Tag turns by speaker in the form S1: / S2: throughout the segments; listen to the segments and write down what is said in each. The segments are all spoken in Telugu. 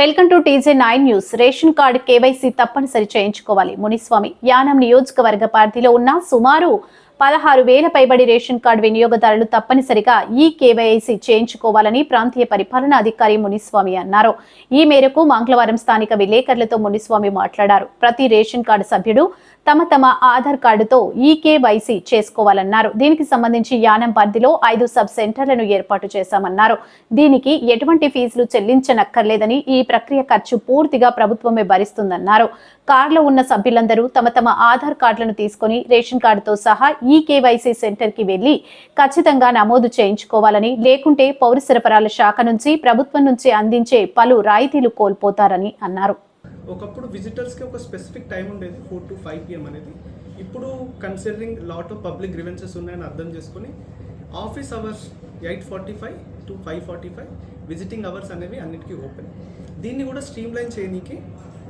S1: Welcome to TJ nine news. Ration card KYC తప్పనిసరి చేయించుకోవాలి. మునిస్వామి యానం నియోజకవర్గ పరిధిలో ఉన్న సుమారు పదహారు వేల పైబడి రేషన్ కార్డు వినియోగదారులు తప్పనిసరిగా ఈ కేవైసీ చేయించుకోవాలని ప్రాంతీయ పరిపాలనా అధికారి మునిస్వామి అన్నారు. ఈ మేరకు మంగళవారం స్థానిక విలేకరులతో మునిస్వామి మాట్లాడారు. ప్రతి రేషన్ కార్డు సభ్యుడు తమ తమ ఆధార్ కార్డుతో ఈ కేవైసీ చేసుకోవాలన్నారు. దీనికి సంబంధించి యానం పరిధిలో ఐదు సబ్ సెంటర్లను ఏర్పాటు చేశామన్నారు. దీనికి ఎటువంటి ఫీజులు చెల్లించనక్కర్లేదని ఈ ప్రక్రియ ఖర్చు పూర్తిగా ప్రభుత్వమే భరిస్తుందన్నారు. కార్లో ఉన్న సభ్యులందరూ తమ తమ ఆధార్ కార్డులను తీసుకొని రేషన్ కార్డుతో సహా ఈ కేవైసీ సెంటర్కి వెళ్ళి ఖచ్చితంగా నమోదు చేయించుకోవాలని లేకుంటే పౌర సరఫరాల శాఖ నుంచి ప్రభుత్వం నుంచి అందించే పలు రాయితీలు కోల్పోతారని అన్నారు.
S2: ఒకప్పుడు విజిటర్స్కి ఒక స్పెసిఫిక్ టైం ఉండేది ఫోర్ టు ఫైవ్ పిఎం అనేది. ఇప్పుడు considering lot of public grievances ఉన్నాయని అర్థం చేసుకుని office hours eight forty five to five forty five visiting hours అనేవి అన్నిటికీ ఓపెన్ దీన్ని కూడా స్ట్రీమ్ లైన్ చేయనీకి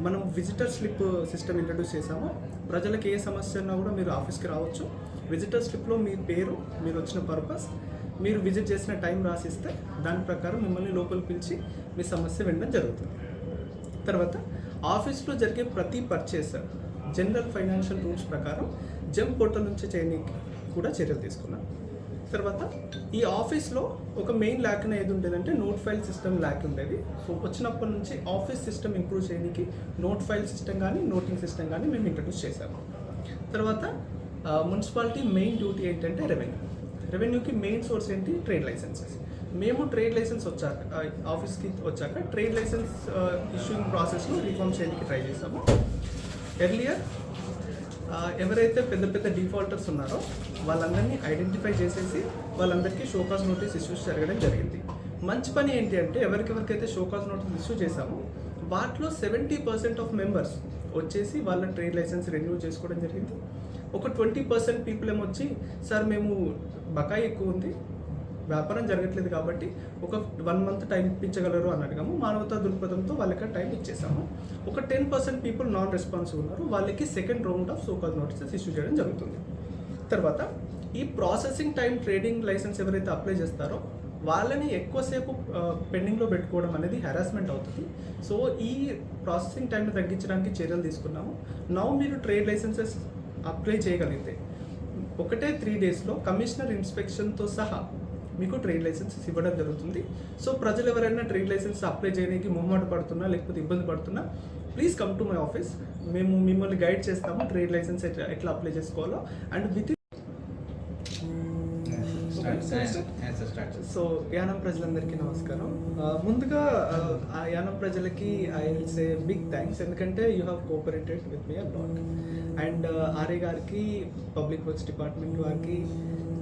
S2: మనం విజిటర్ స్లిప్ సిస్టమ్ ఇంట్రడ్యూస్ చేసాము ప్రజలకు ఏ సమస్య ఉన్నా కూడా మీరు ఆఫీస్కి రావచ్చు. విజిటర్ స్లిప్లో మీ పేరు మీరు వచ్చిన పర్పస్ మీరు విజిట్ చేసిన టైం రాసిస్తే దాని ప్రకారం మిమ్మల్ని లోపలికి పిలిచి మీ సమస్య వినడం జరుగుతుంది. తర్వాత ఆఫీస్లో జరిగే ప్రతి పర్చేస్ జనరల్ ఫైనాన్షియల్ రూల్స్ ప్రకారం జెమ్ పోర్టల్ నుంచి చేయడానికి కూడా చర్యలు తీసుకున్నాం. తర్వాత ఈ ఆఫీస్లో ఒక మెయిన్ ల్యాక్ ఏది ఉండేదంటే నోట్ ఫైల్ సిస్టమ్ ల్యాక్ ఉండేది. సో వచ్చినప్పటి నుంచి ఆఫీస్ సిస్టమ్ ఇంప్రూవ్ చేయడానికి నోట్ ఫైల్ సిస్టమ్ కానీ నోటింగ్ సిస్టమ్ కానీ మేము ఇంట్రడ్యూస్ చేశాము. తర్వాత మున్సిపాలిటీ మెయిన్ డ్యూటీ ఏంటంటే రెవెన్యూ. రెవెన్యూకి మెయిన్ సోర్స్ ఏంటి? Trade licences. మేము ట్రేడ్ లైసెన్స్ వచ్చాక ఆఫీస్కి వచ్చాక ట్రేడ్ లైసెన్స్ ఇష్యూయింగ్ ప్రాసెస్ను రిఫార్మ్ చేయడానికి ట్రై చేసాము ఎర్లియర్ ఎవరైతే పెద్ద పెద్ద డిఫాల్టర్స్ ఉన్నారో వాళ్ళందరినీ ఐడెంటిఫై చేసేసి వాళ్ళందరికీ షోకాస్ నోటీస్ ఇష్యూస్ జరగడం జరిగింది. మంచి పని ఏంటి అంటే ఎవరికెవరికైతే షోకాస్ నోటీస్ ఇష్యూ చేశామో వాటిలో సెవెంటీ పర్సెంట్ ఆఫ్ మెంబర్స్ వచ్చేసి వాళ్ళ ట్రేడ్ లైసెన్స్ రెన్యూ చేసుకోవడం జరిగింది. ఒక ట్వంటీ పర్సెంట్ పీపుల్ ఏమొచ్చి సార్ మేము బకాయి ఎక్కువ ఉంది వ్యాపారం జరగట్లేదు కాబట్టి ఒక వన్ మంత్ టైం ఇప్పించగలరు అని అడిగాము మానవతా దృక్పథంతో వాళ్ళకి టైం ఇచ్చేసాము. ఒక ten percent people non responsive ఉన్నారు. వాళ్ళకి second round of so called notices issue చేయడం జరుగుతుంది. తర్వాత ఈ ప్రాసెసింగ్ టైం ట్రేడింగ్ లైసెన్స్ ఎవరైతే అప్లై చేస్తారో వాళ్ళని ఎక్కువసేపు పెండింగ్లో పెట్టుకోవడం అనేది హెరాస్మెంట్ అవుతుంది. సో ఈ ప్రాసెసింగ్ టైంని తగ్గించడానికి చర్యలు తీసుకున్నాము. నౌ మీరు ట్రేడ్ లైసెన్సెస్ అప్లై చేయగలిగితే ఒకటే త్రీ డేస్లో కమిషనర్ ఇన్స్పెక్షన్తో సహా మీకు ట్రేడ్ లైసెన్స్ ఇవ్వడం జరుగుతుంది. సో ప్రజలు ఎవరైనా ట్రేడ్ లైసెన్స్ అప్లై చేయడానికి మొహమాట పడుతున్నా లేకపోతే ఇబ్బంది పడుతున్నా please come to my office మేము మిమ్మల్ని గైడ్ చేస్తాము ట్రేడ్ లైసెన్స్ ఎట్లా ఎట్లా అప్లై చేసుకోవాలో. అండ్ విత్ సో యానం ప్రజలందరికీ నమస్కారం. ముందుగా ఆ, యానం ప్రజలకి I will say big thanks ఎందుకంటే you have cooperated with me a lot and RA గారికి పబ్లిక్ వర్క్స్ డిపార్ట్మెంట్ వారికి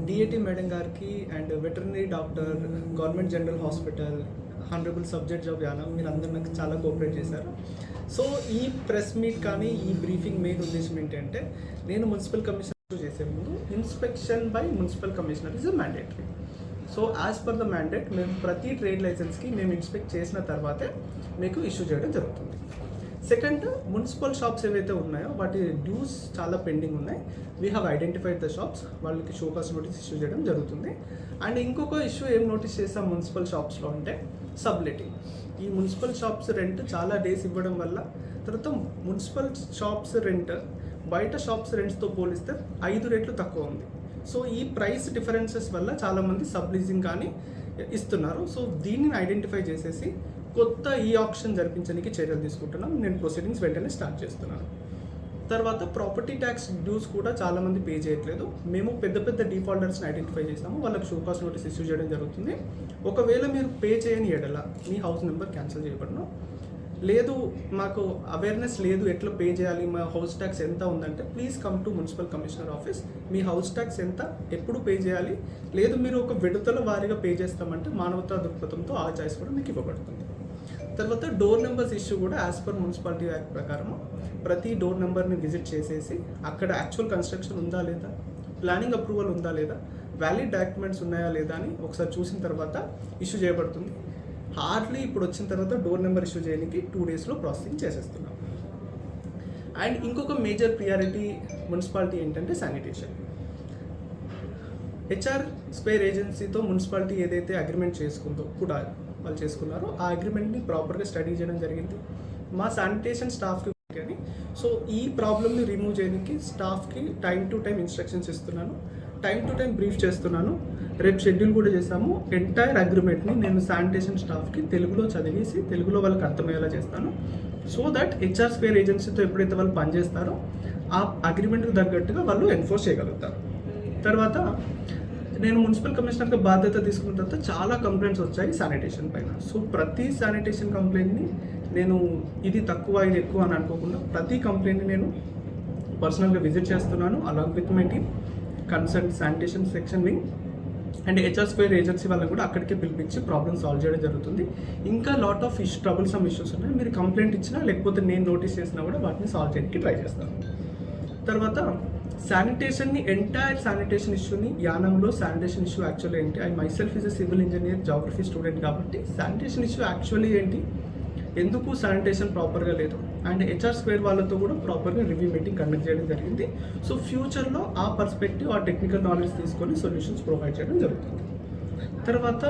S2: డిఏటి మేడం గారికి and veterinary doctor government general hospital honourable subject of Yanam మీరు అందరు నాకు చాలా కోఆపరేట్ చేశారు. సో ఈ ప్రెస్ మీట్ కానీ ఈ బ్రీఫింగ్ మెయిన్ ఉద్దేశం ఏంటంటే నేను మున్సిపల్ కమిషనర్ చేసే ముందు inspection by municipal commissioner is mandatory so as per the mandate మేము ప్రతి ట్రేడ్ లైసెన్స్కి మేము ఇన్స్పెక్ట్ చేసిన తర్వాతే మీకు ఇష్యూ చేయడం జరుగుతుంది. సెకండ్ మున్సిపల్ షాప్స్ ఏవైతే ఉన్నాయో వాటి డ్యూస్ చాలా పెండింగ్ ఉన్నాయి. We have identified the shops వాళ్ళకి షోకాస్ నోటీస్ ఇష్యూ చేయడం జరుగుతుంది. అండ్ ఇంకొక ఇష్యూ ఏం నోటీస్ చేస్తాం మున్సిపల్ షాప్స్లో అంటే సబ్లెటింగ్ ఈ మున్సిపల్ షాప్స్ రెంట్ చాలా డేస్ ఇవ్వడం వల్ల తర్వాత మున్సిపల్ షాప్స్ రెంట్ బయట షాప్స్ రెంట్స్తో పోలిస్తే ఐదు రెట్లు తక్కువ ఉంది. సో ఈ ప్రైస్ డిఫరెన్సెస్ వల్ల చాలామంది సబ్ లీజింగ్ కానీ ఇస్తున్నారు. సో దీనిని ఐడెంటిఫై చేసేసి కొత్త ఈ ఆప్షన్ జరిపించడానికి చర్యలు తీసుకుంటున్నాం. నేను ప్రొసీడింగ్స్ వెంటనే స్టార్ట్ చేస్తున్నాను. తర్వాత ప్రాపర్టీ ట్యాక్స్ డ్యూస్ కూడా చాలామంది పే చేయట్లేదు. మేము పెద్ద పెద్ద డిఫాల్టర్స్ని ఐడెంటిఫై చేసాము. వాళ్ళకి షోకాస్ నోటీస్ ఇష్యూ చేయడం జరుగుతుంది. ఒకవేళ మీరు పే చేయని ఎడల మీ హౌస్ నెంబర్ క్యాన్సిల్ చేయబడను. లేదు మాకు అవేర్నెస్ లేదు ఎట్లా పే చేయాలి మా హౌస్ ట్యాక్స్ ఎంత ఉందంటే please come to municipal commissioner office me house tax ఎంత ఎప్పుడు పే చేయాలి? లేదు మీరు ఒక విడతల వారీగా పే చేస్తామంటే మానవతా దృక్పథంతో ఆ చాయిస్ కూడా మీకు ఇవ్వబడుతుంది. తర్వాత డోర్ నెంబర్స్ ఇష్యూ కూడా యాజ్ పర్ మున్సిపాలిటీ యాక్ట్ ప్రకారం ప్రతి డోర్ నెంబర్ని విజిట్ చేసేసి అక్కడ యాక్చువల్ కన్స్ట్రక్షన్ ఉందా లేదా ప్లానింగ్ అప్రూవల్ ఉందా లేదా వ్యాలిడ్ డాక్యుమెంట్స్ ఉన్నాయా లేదా అని ఒకసారి చూసిన తర్వాత ఇష్యూ చేయబడుతుంది. హార్డ్లీ ఇప్పుడు వచ్చిన తర్వాత డోర్ నెంబర్ ఇష్యూ చేయడానికి టూ డేస్లో ప్రాసెసింగ్ చేసేస్తున్నాం. అండ్ ఇంకొక మేజర్ ప్రియారిటీ మున్సిపాలిటీ ఏంటంటే శానిటేషన్. హెచ్ఆర్ స్పేర్ ఏజెన్సీతో మున్సిపాలిటీ ఏదైతే అగ్రిమెంట్ చేసుకుందో కూడా వాళ్ళు చేసుకున్నారో ఆ అగ్రిమెంట్ని ప్రాపర్గా స్టడీ చేయడం జరిగింది. మా శానిటేషన్ స్టాఫ్కి కానీ సో ఈ ప్రాబ్లమ్ని రిమూవ్ చేయడానికి స్టాఫ్కి టైం టు టైం ఇన్స్ట్రక్షన్స్ ఇస్తున్నాను. టైం టు టైం బ్రీఫ్ చేస్తున్నాను. రేపు షెడ్యూల్ కూడా చేశాము ఎంటైర్ అగ్రిమెంట్ని నేను శానిటేషన్ స్టాఫ్కి తెలుగులో చదివేసి తెలుగులో వాళ్ళకి అర్థమయ్యేలా చేస్తాను. సో దట్ హెచ్ఆర్ స్క్వేర్ ఏజెన్సీతో ఎప్పుడైతే వాళ్ళు పనిచేస్తారో ఆ అగ్రిమెంట్కి తగ్గట్టుగా వాళ్ళు ఎన్ఫోర్స్ చేయగలుగుతారు. తర్వాత నేను మున్సిపల్ కమిషనర్గా బాధ్యత తీసుకున్న తర్వాత చాలా కంప్లైంట్స్ వచ్చాయి శానిటేషన్ పైన. సో ప్రతి శానిటేషన్ కంప్లైంట్ని నేను ఇది తక్కువ ఇది ఎక్కువ అని అనుకోకుండా ప్రతి కంప్లైంట్ని నేను పర్సనల్గా విజిట్ చేస్తున్నాను along with my team. Concern sanitation section wing and HR square agency వాళ్ళని కూడా అక్కడికే పిలిపించి ప్రాబ్లమ్ సాల్వ్ చేయడం జరుగుతుంది. ఇంకా lot of issue troublesome issues ఉన్నాయి. మీరు కంప్లైంట్ ఇచ్చినా లేకపోతే నేను నోటీస్ చేసినా కూడా వాటిని సాల్వ్ చేయడానికి ట్రై చేస్తాను. తర్వాత శానిటేషన్ని ఎంటైర్ శానిటేషన్ ఇష్యూని యానంలో శానిటేషన్ ఇష్యూ యాక్చువల్లీ ఏంటి? I myself is a civil engineer geography student కాబట్టి శానిటేషన్ ఇష్యూ యాక్చువల్లీ ఏంటి? ఎందుకు శానిటేషన్ ప్రాపర్గా లేదు? అండ్ హెచ్ఆర్ స్క్వేర్ వాళ్ళతో కూడా ప్రాపర్గా రివ్యూ మీటింగ్ కండక్ట్ చేయడం జరిగింది. సో ఫ్యూచర్లో ఆ పర్స్పెక్టివ్ ఆ టెక్నికల్ నాలెడ్జ్ తీసుకొని సొల్యూషన్స్ ప్రొవైడ్ చేయడం జరుగుతుంది. తర్వాత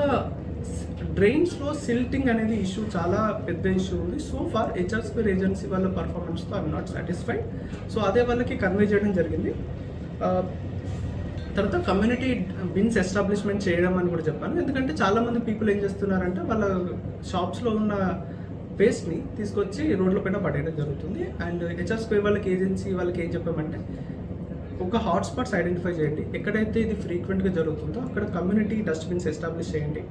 S2: డ్రైన్స్లో సిల్టింగ్ అనేది ఇష్యూ చాలా పెద్ద ఇష్యూ ఉంది. So far HR square agency వాళ్ళ పర్ఫార్మెన్స్తో ఐఎమ్ నాట్ సాటిస్ఫైడ్ సో అదే వాళ్ళకి కన్వే చేయడం జరిగింది. తర్వాత కమ్యూనిటీ బిన్స్ ఎస్టాబ్లిష్మెంట్ చేయడం అని కూడా చెప్పాను. ఎందుకంటే చాలామంది పీపుల్ ఏం చేస్తున్నారంటే వాళ్ళ షాప్స్లో ఉన్న వేస్ట్ని తీసుకొచ్చి రోడ్ల పైన పడేయడం జరుగుతుంది. అండ్ హెచ్ఆర్ స్క్వేర్ వాళ్ళకి ఏజెన్సీ వాళ్ళకి ఏం చెప్పామంటే ఒక హాట్స్పాట్స్ ఐడెంటిఫై చేయండి. ఎక్కడైతే ఇది ఫ్రీక్వెంట్గా జరుగుతుందో అక్కడ కమ్యూనిటీ డస్ట్బిన్స్ ఎస్టాబ్లిష్ చేయండి.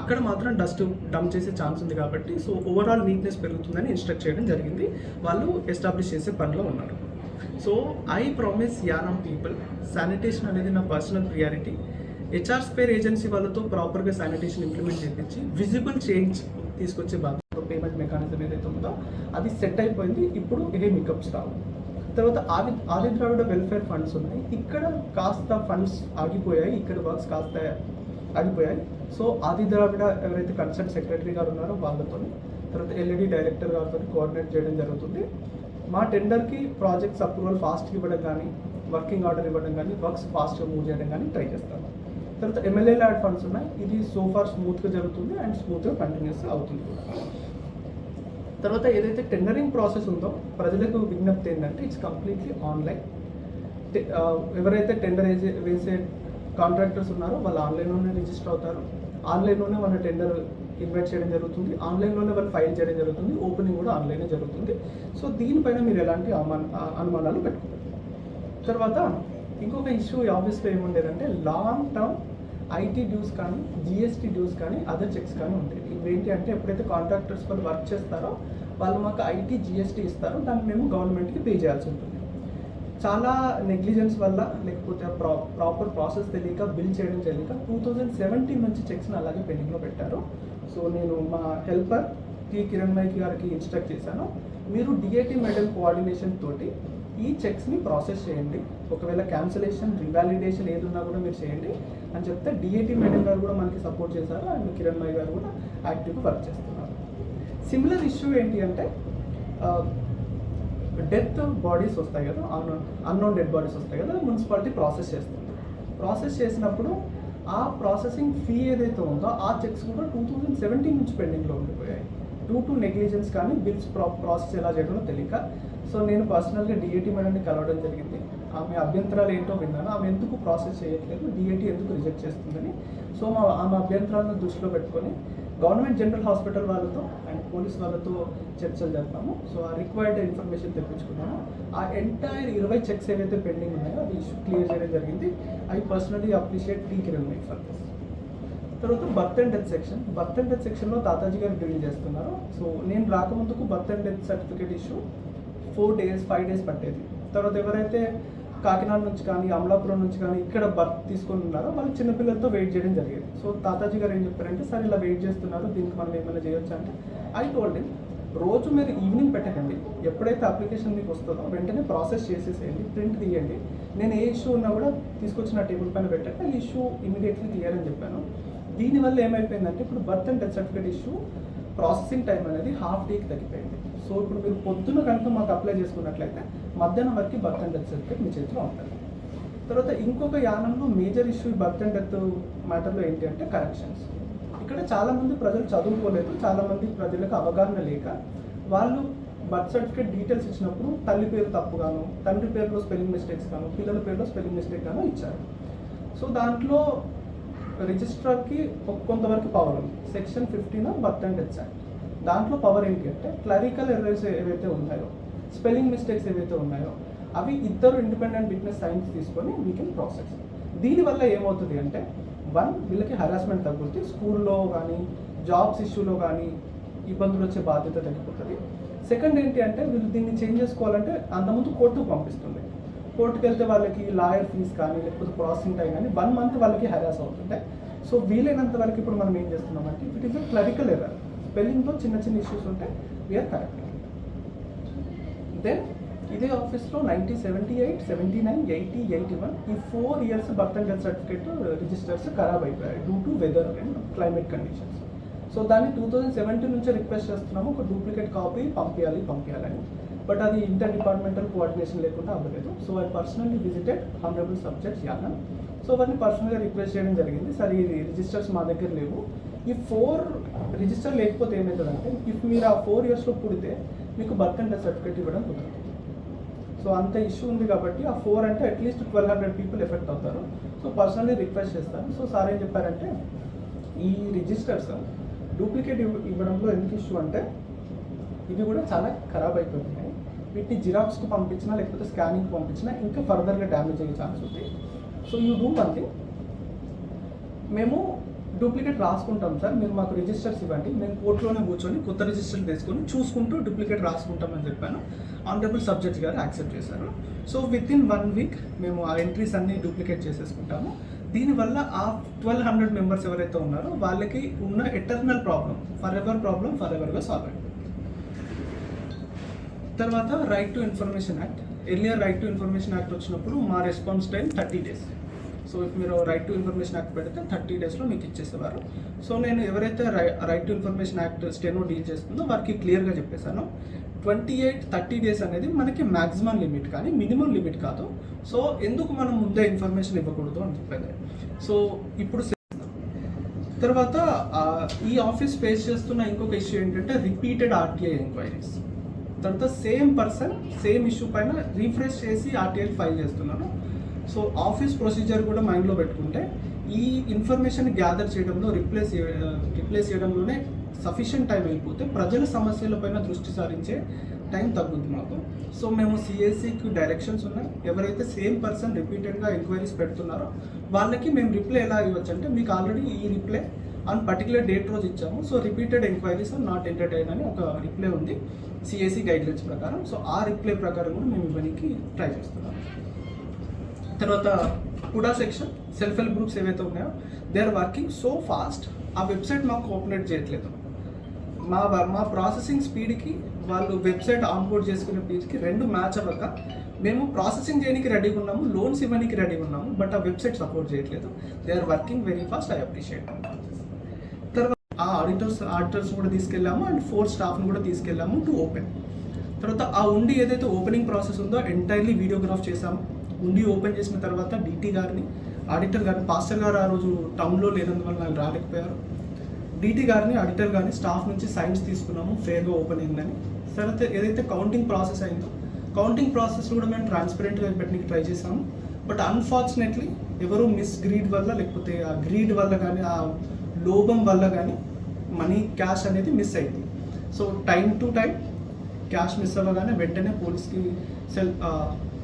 S2: అక్కడ మాత్రం డస్ట్ డంప్ చేసే ఛాన్స్ ఉంది కాబట్టి సో ఓవరాల్ నీట్నెస్ పెరుగుతుందని ఇన్స్ట్రక్ట్ చేయడం జరిగింది. వాళ్ళు ఎస్టాబ్లిష్ చేసే పనిలో ఉన్నారు. So I promise Yanam people sanitation అనేది నా personal priority HR square agency వాళ్ళతో ప్రాపర్గా శానిటేషన్ ఇంప్లిమెంట్ చేయించి విజిబుల్ చేంజ్ తీసుకొచ్చే బాధ్యత పేమెంట్ మెకానిజం ఏదైతే ఉందో అది సెట్ అయిపోయింది. ఇప్పుడు ఏ మికప్స్ రావు తర్వాత ఆది ఆది ద్రావిడ వెల్ఫేర్ ఫండ్స్ ఉన్నాయి. ఇక్కడ కాస్త ఫండ్స్ ఆగిపోయాయి. ఇక్కడ వర్క్స్ కాస్త ఆగిపోయాయి. సో ఆది ద్రావిడ ఎవరైతే కన్సర్న్ సెక్రటరీ గారు ఉన్నారో వాళ్ళతో తర్వాత ఎల్ఈడి డైరెక్టర్ గారితో కోఆర్డినేట్ చేయడం జరుగుతుంది. మా టెండర్కి ప్రాజెక్ట్స్ అప్రూవల్ ఫాస్ట్గా ఇవ్వడం కానీ వర్కింగ్ ఆర్డర్ ఇవ్వడం కానీ వర్క్స్ ఫాస్ట్గా మూవ్ చేయడం కానీ ట్రై చేస్తాను తర్వాత ఎమ్మెల్యే ల్యాడ్ ఫండ్స్ ఉన్నాయి. ఇది సో ఫార్ స్మూత్గా జరుగుతుంది అండ్ స్మూత్గా కంటిన్యూస్ అవుతుంది. కూడా తర్వాత ఏదైతే టెండరింగ్ ప్రాసెస్ ఉందో ప్రజలకు విజ్ఞప్తి ఏంటంటే ఇట్స్ కంప్లీట్లీ ఆన్లైన్ ఎవరైతే టెండర్ వేసే వేసే కాంట్రాక్టర్స్ ఉన్నారో వాళ్ళు ఆన్లైన్లోనే రిజిస్టర్ అవుతారు. ఆన్లైన్లోనే వాళ్ళ టెండర్ ఇన్వైట్ చేయడం జరుగుతుంది. ఆన్లైన్లోనే వాళ్ళు ఫైల్ చేయడం జరుగుతుంది. ఓపెనింగ్ కూడా ఆన్లైనే జరుగుతుంది. సో దీనిపైన మీరు ఎలాంటి అనుమానాలు పెట్టుకోలేదు తర్వాత ఇంకొక ఇష్యూ ఈ ఆఫీస్లో ఏముండేదంటే లాంగ్ టర్మ్ ఐటీ డ్యూస్ కానీ జిఎస్టీ డ్యూస్ కానీ అదర్ చెక్స్ కానీ ఉంటాయి. ఇవేంటి అంటే ఎప్పుడైతే కాంట్రాక్టర్స్ వాళ్ళు వర్క్ చేస్తారో వాళ్ళు మాకు ఐటీ జిఎస్టీ ఇస్తారో. దాన్ని మేము గవర్నమెంట్కి పే చేయాల్సి ఉంటుంది. చాలా నెగ్లిజెన్స్ వల్ల లేకపోతే ప్రా ప్రాపర్ ప్రాసెస్ తెలియక బిల్ చేయడం తెలియక టూ థౌజండ్ సెవెంటీన్ నుంచి చెక్స్ని అలాగే పెండింగ్లో పెట్టారు. సో నేను మా హెల్పర్ టి కిరణ్ మైకి గారికి ఇన్స్ట్రక్ట్ చేశాను. మీరు డిఏటి మెడల్ కోఆర్డినేషన్ తోటి ఈ చెక్స్ని ప్రాసెస్ చేయండి. ఒకవేళ క్యాన్సిలేషన్ రివాలిడేషన్ ఏది ఉన్నా కూడా మీరు చేయండి. అని చెప్తే డిఏటి మేడం గారు కూడా మనకి సపోర్ట్ చేశారు. అండ్ కిరణ్ మై గారు కూడా యాక్టివ్గా వర్క్ చేస్తున్నారు. సిమిలర్ ఇష్యూ ఏంటి అంటే డెత్ బాడీస్ వస్తాయి కదా. అన్నోన్ అన్నోన్ డెడ్ బాడీస్ వస్తాయి కదా. మున్సిపాలిటీ ప్రాసెస్ చేస్తుంది. ప్రాసెస్ చేసినప్పుడు ఆ ప్రాసెసింగ్ ఫీ ఏదైతే ఉందో ఆ చెక్స్ కూడా టూ థౌజండ్ సెవెంటీన్ నుంచి పెండింగ్లో ఉండిపోయాయి. టూ టు నెగ్లిజెన్స్ కానీ బిల్స్ ప్రా ప్రాసెస్ ఎలా చేయడమో తెలియక సో నేను పర్సనల్గా డిఏటి మేడంని కలవడం జరిగింది. ఆమె అభ్యంతరాలు ఏంటో విన్నాను. ఆమె ఎందుకు ప్రాసెస్ చేయట్లేదు? డిఏటి ఎందుకు రిజెక్ట్ చేస్తుందని. సో మా ఆమె అభ్యంతరాలను దృష్టిలో పెట్టుకొని గవర్నమెంట్ జనరల్ హాస్పిటల్ వాళ్ళతో అండ్ పోలీస్ వాళ్ళతో చర్చలు జరిపాము. సో ఆ రిక్వైర్డ్ ఇన్ఫర్మేషన్ తెప్పించుకున్నాము. ఆ ఎంటైర్ ఇరవై చెక్స్ ఏవైతే పెండింగ్ ఉన్నాయో అవి ఇష్యూ క్లియర్ చేయడం జరిగింది. I personally appreciate T Kiranmai for this తర్వాత birth and death section birth and death సెక్షన్లో తాతాజీ గారు డ్రిల్ చేస్తున్నారు. సో నేను రాకముందుకు birth and death certificate issue four days five days పట్టేది. తర్వాత ఎవరైతే కాకినాడ నుంచి కానీ అమలాపురం నుంచి కానీ ఇక్కడ బర్త్ తీసుకొని ఉన్నారో వాళ్ళు చిన్నపిల్లలతో వెయిట్ చేయడం జరిగేది. సో తాతాజీ గారు ఏం చెప్పారంటే సార్ ఇలా వెయిట్ చేస్తున్నారు దీనికి మనం ఏమైనా చేయొచ్చు? అంటే ఐ టోల్డ్ రోజు మీరు ఈవినింగ్ పెట్టకండి. ఎప్పుడైతే అప్లికేషన్ మీకు వస్తుందో వెంటనే ప్రాసెస్ చేసేసేయండి ప్రింట్ తీయండి. నేను ఏ ఇష్యూ ఉన్నా కూడా తీసుకొచ్చిన టేబుల్ పైన పెట్టండి. ఆ ఇష్యూ ఇమీడియట్లీ క్లియర్ అని చెప్పాను. దీనివల్ల ఏమైపోయిందంటే ఇప్పుడు birth and death certificate issue processing time అనేది హాఫ్ డేకి తగ్గిపోయింది. సో ఇప్పుడు మీరు పొద్దున కనుక మాకు అప్లై చేసుకున్నట్లయితే మధ్యాహ్నం వరకు బర్త్ అండ్ డెత్ సర్టిఫికేట్ మీ చేతిలో ఉంటుంది. తర్వాత ఇంకొక యానంలో major issue birth and death మ్యాటర్లో ఏంటి అంటే కరెక్షన్స్ ఇక్కడ చాలామంది ప్రజలు చదువుకోలేదు చాలామంది ప్రజలకు అవగాహన లేక వాళ్ళు బర్త్ సర్టిఫికేట్ డీటెయిల్స్ ఇచ్చినప్పుడు తల్లి పేరు తప్పుగాను తండ్రి పేరులో స్పెల్లింగ్ మిస్టేక్స్ గాను పిల్లల పేరులో స్పెల్లింగ్ మిస్టేక్ గాను ఇచ్చారు. సో దాంట్లో రిజిస్ట్రార్కి కొంతవరకు పవర్ ఉంది. Section fifteen birth and death act దాంట్లో పవర్ ఏంటి అంటే క్లరికల్ ఎర్రర్స్ ఏవైతే ఉన్నాయో స్పెల్లింగ్ మిస్టేక్స్ ఏవైతే ఉన్నాయో అవి ఇద్దరు ఇండిపెండెంట్ విట్నెస్ సైన్స్ తీసుకొని వీ కెన్ ప్రాసెస్ దీనివల్ల ఏమవుతుంది అంటే వన్ వీళ్ళకి హరాస్మెంట్ తగ్గుతుంది. స్కూల్లో కానీ జాబ్స్ ఇష్యూలో కానీ ఇబ్బందులు వచ్చే బాధ్యత తగ్గిపోతుంది. సెకండ్ ఏంటి అంటే వీళ్ళు దీన్ని చేంజ్ చేసుకోవాలంటే అంతకుముందు కోర్టుకు పంపిస్తుంది. కోర్టుకు వెళ్తే వాళ్ళకి లాయర్ ఫీజ్ కానీ లేకపోతే ప్రాసెసింగ్ టైం కానీ వన్ మంత్ వాళ్ళకి హెరాస్ అవుతుంటాయి సో వీలైనంత వరకు ఇప్పుడు మనం ఏం చేస్తున్నామంటే it is a clerical error. స్పెల్లింగ్లో చిన్న చిన్న ఇష్యూస్ ఉంటే వీఆర్ కరెక్ట్ దెన్ ఇదే ఆఫీస్లో nineteen seventy eight seventy nine eighty eighty one ఈ four years birth and death certificate registers ఖరాబ్ అయిపోయాయి due to weather and climate conditions so దాన్ని టూ థౌజండ్ సెవెంటీ నుంచే రిక్వెస్ట్ చేస్తున్నాము. ఒక డూప్లికేట్ కాపీ పంపించాలి పంపించాలని బట్ అది ఇంటర్ డిపార్ట్మెంటల్ కోఆర్డినేషన్ లేకుండా అవ్వలేదు. So I personally visited honourable subjects Yanam so వారిని పర్సనల్గా రిక్వెస్ట్ చేయడం జరిగింది. సరే ఇది రిజిస్టర్స్ మా దగ్గర లేవు. ఈ ఫోర్ రిజిస్టర్ లేకపోతే ఏమవుతుందంటే ఇఫ్ మీరు ఆ ఫోర్ ఇయర్స్లో పుడితే మీకు బర్త్ అండ్ సర్టిఫికేట్ ఇవ్వడం కుదరదు. సో అంత ఇష్యూ ఉంది కాబట్టి ఆ ఫోర్ అంటే at least twelve hundred people effect అవుతారు. సో పర్సనల్లీ రిక్వెస్ట్ చేస్తాను. సో సార్ ఏం చెప్పారంటే ఈ రిజిస్టర్స్ డూప్లికేట్ ఇవ్వడంలో ఎందుకు ఇష్యూ అంటే ఇవి కూడా చాలా ఖరాబ్ అయిపోయింది. వీటిని జిరాక్స్కి పంపించినా లేకపోతే స్కానింగ్కి పంపించినా ఇంకా ఫర్దర్గా డ్యామేజ్ అయ్యే ఛాన్స్ ఉంది so you do one thing. మేము డూప్లికేట్ రాసుకుంటాం సార్. మీరు మాకు రిజిస్టర్స్ ఇవ్వండి. మేము కోర్టులోనే కూర్చొని కొత్త రిజిస్టర్ తీసుకొని చూసుకుంటూ డూప్లికేట్ రాసుకుంటామని చెప్పాను. ఆనరబుల్ సబ్జెక్ట్ గారు యాక్సెప్ట్ చేశారు. So within one week మేము ఆ ఎంట్రీస్ అన్ని డూప్లికేట్ చేసేసుకుంటాము. దీనివల్ల ఆ ట్వెల్వ్ హండ్రెడ్ మెంబర్స్ ఎవరైతే ఉన్నారో వాళ్ళకి ఉన్న eternal problem forever problem for ఎవర్గా solve అయింది. తర్వాత right to information act earlier right to information act వచ్చినప్పుడు మా response time thirty days so if మీరు రైట్ టు ఇన్ఫర్మేషన్ యాక్ట్ పెడితే థర్టీ డేస్లో మీకు ఇచ్చేసేవారు. సో నేను ఎవరైతే right to information act steno deal చేస్తుందో వారికి క్లియర్గా చెప్పేశాను. ట్వంటీ ఎయిట్ థర్టీ డేస్ అనేది మనకి మ్యాక్సిమం లిమిట్ కానీ మినిమం లిమిట్ కాదు. సో ఎందుకు మనం ముందే ఇన్ఫర్మేషన్ ఇవ్వకూడదు అని చెప్పేది. సో ఇప్పుడు తర్వాత ఈ ఆఫీస్ ఫేస్ చేస్తున్న ఇంకొక ఇష్యూ ఏంటంటే రిపీటెడ్ ఆర్టీఐ ఎంక్వైరీస్ తర్వాత సేమ్ పర్సన్ సేమ్ ఇష్యూ పైన రీఫ్రెష్ చేసి ఆర్టీఐ ఫైల్ చేస్తున్నాను. సో ఆఫీస్ ప్రొసీజర్ కూడా మైండ్లో పెట్టుకుంటే ఈ ఇన్ఫర్మేషన్ గ్యాదర్ చేయడంలో రిప్లేస్ రిప్లేస్ చేయడంలోనే సఫిషియంట్ టైం అయిపోతే ప్రజల సమస్యలపైన దృష్టి సారించే టైం తగ్గుద్ది మాకు. సో మేము సిఎస్సికి డైరెక్షన్స్ ఉన్నాయి ఎవరైతే సేమ్ పర్సన్ రిపీటెడ్గా ఎంక్వైరీస్ పెడుతున్నారో వాళ్ళకి మేము రిప్లై ఎలా ఇవ్వచ్చు అంటే మీకు ఆల్రెడీ ఈ రిప్లై ఆన్ పర్టికులర్ డేట్ రోజు ఇచ్చాము. So repeated enquiries are not entertain అని ఒక రిప్లై ఉంది సిఎస్సి గైడ్లైన్స్ ప్రకారం. సో ఆ రిప్లై ప్రకారం కూడా మేము ఇవ్వడానికి ట్రై చేస్తున్నాం. తర్వాత హుడా సెక్షన్ సెల్ఫ్ హెల్ప్ గ్రూప్స్ ఏవైతే ఉన్నాయో they are working so fast ఆ వెబ్సైట్ మాకు కోఆపరేట్ చేయట్లేదు. మా మా ప్రాసెసింగ్ స్పీడ్కి వాళ్ళు వెబ్సైట్ ఆన్బోర్డ్ చేసుకునే పేజ్కి రెండు మ్యాచ్ అవ్వక మేము ప్రాసెసింగ్ చేయడానికి రెడీగా ఉన్నాము లోన్స్ ఇవ్వడానికి రెడీగా ఉన్నాము బట్ ఆ వెబ్సైట్ సపోర్ట్ చేయట్లేదు. They are working very fast I appreciate తర్వాత ఆ ఆడిటర్స్ ఆడిటర్స్ కూడా తీసుకెళ్ళాము అండ్ ఫోర్ స్టాఫ్ని కూడా తీసుకెళ్ళాము టు ఓపెన్ తర్వాత ఆ ఉండి ఏదైతే ఓపెనింగ్ ప్రాసెస్ ఉందో ఎంటైర్లీ వీడియోగ్రాఫ్ చేసాము ఉండి ఓపెన్ చేసిన తర్వాత డీటీ గారిని ఆడిటర్ గారిని పాస్టర్ గారు ఆ రోజు టౌన్లో లేనందువల్ల రాలేకపోయారు. డీటీ గారిని ఆడిటర్ గారిని స్టాఫ్ నుంచి సైన్స్ తీసుకున్నాము ఫేర్గా ఓపెన్ అయిందని. తర్వాత ఏదైతే కౌంటింగ్ ప్రాసెస్ అయిందో కౌంటింగ్ ప్రాసెస్ కూడా మేము ట్రాన్స్పరెంట్గా పెట్టడానికి ట్రై చేసాము బట్ అన్ఫార్చునేట్లీ ఎవరు మిస్ గ్రీడ్ వల్ల లేకపోతే ఆ గ్రీడ్ వల్ల కానీ ఆ లోభం వల్ల కానీ మనీ క్యాష్ అనేది మిస్ అయింది. So time to time cash miss అవ్వగానే వెంటనే పోలీస్కి cell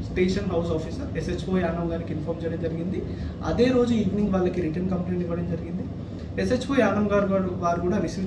S2: station house officer SHO యానవ్ గారికి ఇన్ఫార్మ్ చేయడం జరిగింది. అదే రోజు ఈవినింగ్ వాళ్ళకి రిటర్న్ కంప్లైంట్ ఇవ్వడం జరిగింది. ఎస్హెచ్ఓ యానం గారు వారు కూడా రిసీవ్